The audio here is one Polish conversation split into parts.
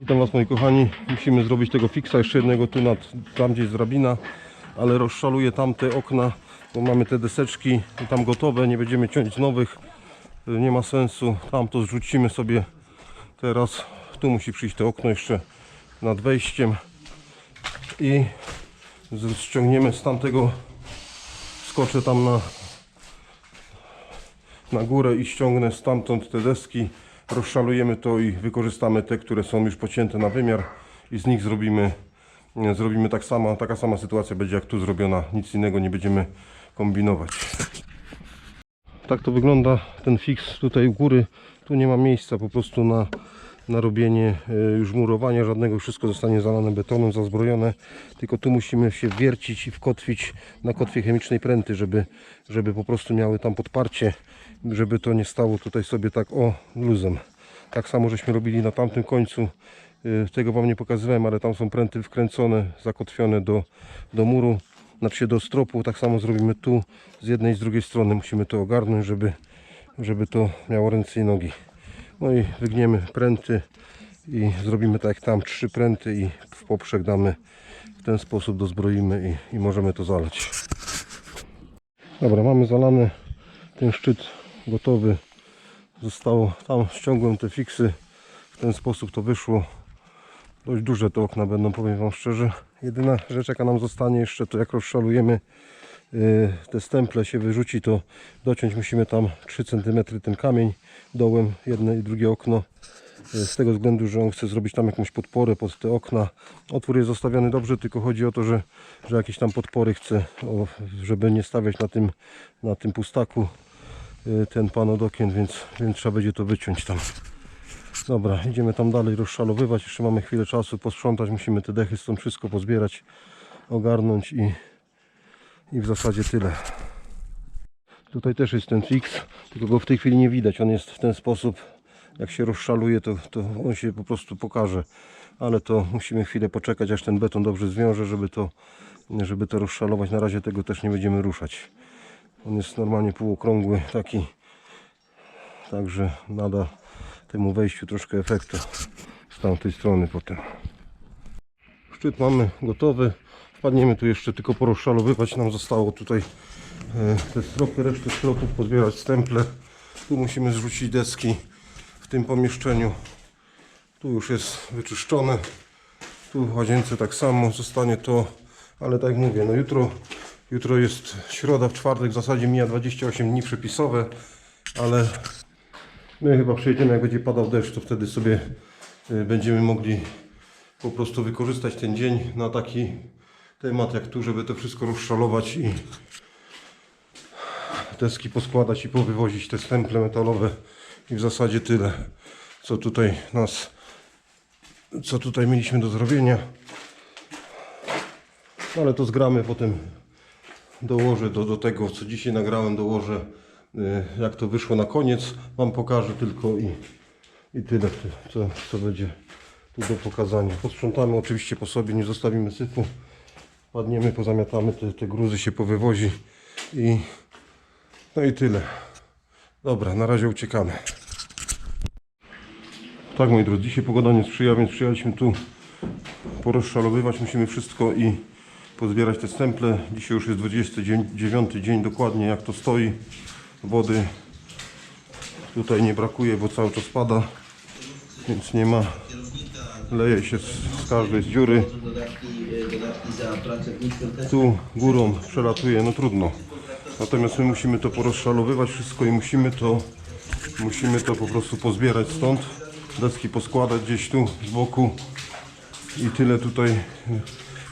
Witam Was moi kochani. Musimy zrobić tego fiksa jeszcze jednego tu nad, tam gdzie jest drabina, ale rozszaluję tamte okna, bo mamy te deseczki tam gotowe, nie będziemy ciąć nowych. Y, Nie ma sensu. Tam to zrzucimy sobie teraz. Tu musi przyjść to okno jeszcze nad wejściem i ściągniemy z tamtego skoczę tam na na górę i ściągnę stamtąd te deski, rozszalujemy to i wykorzystamy te, które są już pocięte na wymiar i z nich zrobimy, nie, zrobimy tak samo, taka sama sytuacja będzie jak tu zrobiona, nic innego nie będziemy kombinować. Tak to wygląda ten fix tutaj u góry, tu nie ma miejsca po prostu na, na robienie e, już murowania żadnego, wszystko zostanie zalane betonem, zazbrojone, tylko tu musimy się wiercić i wkotwić na kotwie chemicznej pręty, żeby, żeby po prostu miały tam podparcie, żeby to nie stało tutaj sobie tak o luzem. Tak samo żeśmy robili na tamtym końcu, e, tego Wam nie pokazywałem, ale tam są pręty wkręcone, zakotwione do, do muru, znaczy do stropu, tak samo zrobimy tu, z jednej i z drugiej strony musimy to ogarnąć, żeby, żeby to miało ręce i nogi. No i wygniemy pręty i zrobimy tak jak tam, trzy pręty i w poprzek damy w ten sposób dozbroimy i, i możemy to zalać. Dobra, mamy zalany ten szczyt gotowy. Zostało tam, ściągłem te fiksy. W ten sposób to wyszło. Dość duże te okna będą, powiem Wam szczerze. Jedyna rzecz jaka nam zostanie jeszcze to jak rozszalujemy te stemple się wyrzuci to dociąć musimy tam 3 cm ten kamień dołem, jedno i drugie okno Yy, z tego względu, że on chce zrobić tam jakąś podporę pod te okna. Otwór jest zostawiony dobrze, tylko chodzi o to, że, że jakieś tam podpory chce, żeby nie stawiać na tym, na tym pustaku yy, ten pan od okien, więc, więc trzeba będzie to wyciąć tam. Dobra, idziemy tam dalej rozszalowywać. Jeszcze mamy chwilę czasu posprzątać. Musimy te dechy stąd wszystko pozbierać, ogarnąć i, i w zasadzie tyle. Tutaj też jest ten fix, tylko go w tej chwili nie widać. On jest w ten sposób, jak się rozszaluje, to, to on się po prostu pokaże. Ale to musimy chwilę poczekać, aż ten beton dobrze zwiąże, żeby to, żeby to rozszalować. Na razie tego też nie będziemy ruszać. On jest normalnie półokrągły, taki. Także nada temu wejściu troszkę efektu z tamtej strony potem. Szczyt mamy gotowy. Wpadniemy tu jeszcze tylko porozszalowywać. Nam zostało tutaj e, te stropy, resztę stropów, pozbierać stemple. Tu musimy zrzucić deski w tym pomieszczeniu. Tu już jest wyczyszczone. Tu w łazience tak samo zostanie to, ale tak jak mówię, no jutro, jutro jest środa, w czwartek w zasadzie mija 28 dni przepisowe, ale My chyba przyjedziemy, jak będzie padał deszcz, to wtedy sobie y, będziemy mogli po prostu wykorzystać ten dzień na taki temat jak tu, żeby to wszystko rozszalować i deski poskładać i powywozić te stemple metalowe i w zasadzie tyle, co tutaj nas, co tutaj mieliśmy do zrobienia. No ale to zgramy potem dołożę do, do tego, co dzisiaj nagrałem, dołożę y, jak to wyszło na koniec. Wam pokażę tylko i, i tyle, co, co będzie tu do pokazania. Posprzątamy oczywiście po sobie, nie zostawimy syfu. Padniemy, pozamiatamy, te, te gruzy się powywozi i no i tyle. Dobra, na razie uciekamy. Tak moi drodzy, dzisiaj pogoda nie sprzyja, więc przyjechaliśmy tu porozszalowywać. Musimy wszystko i pozbierać te stemple. Dzisiaj już jest 29 dzień dokładnie jak to stoi. Wody tutaj nie brakuje, bo cały czas pada, więc nie ma. Leje się z, z każdej z dziury. Tu górą przelatuje, no trudno. Natomiast my musimy to porozszalowywać wszystko i musimy to musimy to po prostu pozbierać stąd. Deski poskładać gdzieś tu z boku i tyle tutaj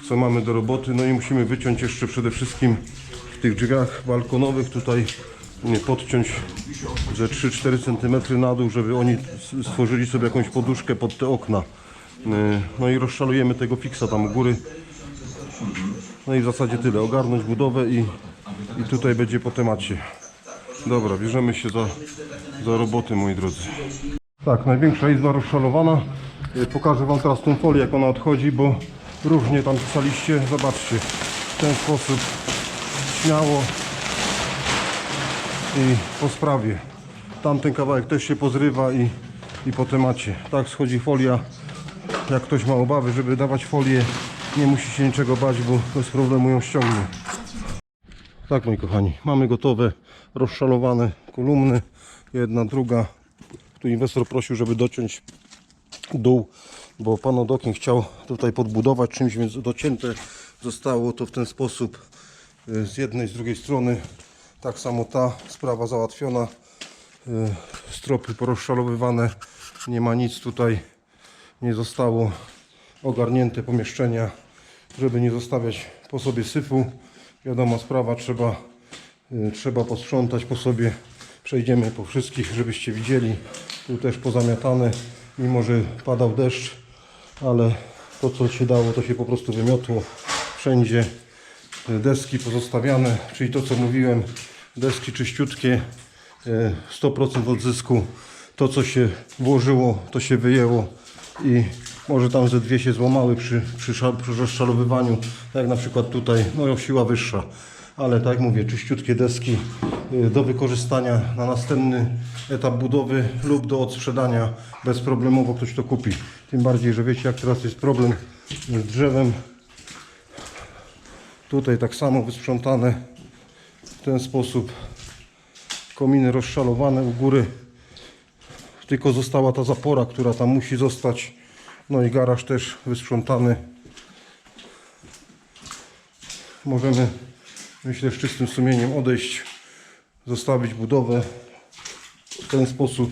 co mamy do roboty. No i musimy wyciąć jeszcze przede wszystkim w tych drzwiach balkonowych tutaj podciąć ze 3-4 cm na dół, żeby oni stworzyli sobie jakąś poduszkę pod te okna. Yy, No i rozszalujemy tego fiksa tam u góry. No i w zasadzie tyle. Ogarnąć budowę i, i tutaj będzie po temacie. Dobra, bierzemy się za, za roboty moi drodzy. Tak, największa izba rozszalowana. Y, Pokażę Wam teraz tą folię jak ona odchodzi, bo różnie tam pisaliście. Zobaczcie, w ten sposób śmiało i po sprawie. Tamten kawałek też się pozrywa i, i po temacie. Tak schodzi folia jak ktoś ma obawy, żeby dawać folię, nie musi się niczego bać, bo bez problemu ją ściągnie. Tak moi kochani, mamy gotowe, rozszalowane kolumny, jedna, druga. Tu inwestor prosił, żeby dociąć dół, bo pan Odokin chciał tutaj podbudować czymś, więc docięte zostało to w ten sposób y, z jednej, z drugiej strony. Tak samo ta sprawa załatwiona. Y, Stropy porozszalowywane, nie ma nic tutaj, nie zostało ogarnięte pomieszczenia, żeby nie zostawiać po sobie syfu. Wiadoma sprawa, trzeba, y, trzeba posprzątać po sobie. Przejdziemy po wszystkich, żebyście widzieli. Tu też pozamiatane, mimo że padał deszcz, ale to co się dało, to się po prostu wymiotło. Wszędzie y, deski pozostawiane, czyli to co mówiłem, deski czyściutkie, y, 100% odzysku. To co się włożyło, to się wyjęło i może tam ze dwie się złamały przy, przy, przy tak jak na przykład tutaj, no siła wyższa. Ale tak jak mówię, czyściutkie deski y, do wykorzystania na następny etap budowy lub do odsprzedania bezproblemowo ktoś to kupi. Tym bardziej, że wiecie jak teraz jest problem z drzewem. Tutaj tak samo wysprzątane w ten sposób. Kominy rozszalowane u góry. Tylko została ta zapora, która tam musi zostać. No i garaż też wysprzątany. Możemy, myślę, z czystym sumieniem odejść, zostawić budowę w ten sposób.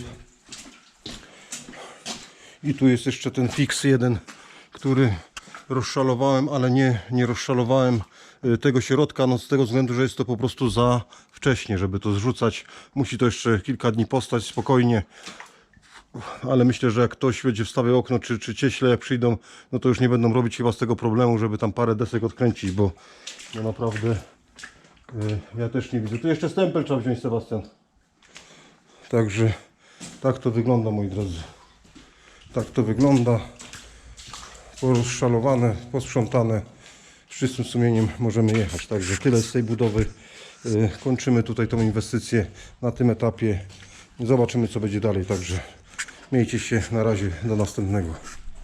I tu jest jeszcze ten fix jeden, który rozszalowałem, ale nie, nie rozszalowałem y, tego środka, no z tego względu, że jest to po prostu za wcześnie, żeby to zrzucać. Musi to jeszcze kilka dni postać spokojnie ale myślę, że jak ktoś będzie wstawiał okno, czy, czy cieśle jak przyjdą, no to już nie będą robić chyba z tego problemu, żeby tam parę desek odkręcić, bo no naprawdę y, ja też nie widzę. Tu jeszcze stempel trzeba wziąć, Sebastian. Także tak to wygląda, moi drodzy. Tak to wygląda. Porozszalowane, posprzątane. Z czystym sumieniem możemy jechać. Także tyle z tej budowy. Y, Kończymy tutaj tą inwestycję na tym etapie. Zobaczymy co będzie dalej. Także miejcie się na razie do następnego.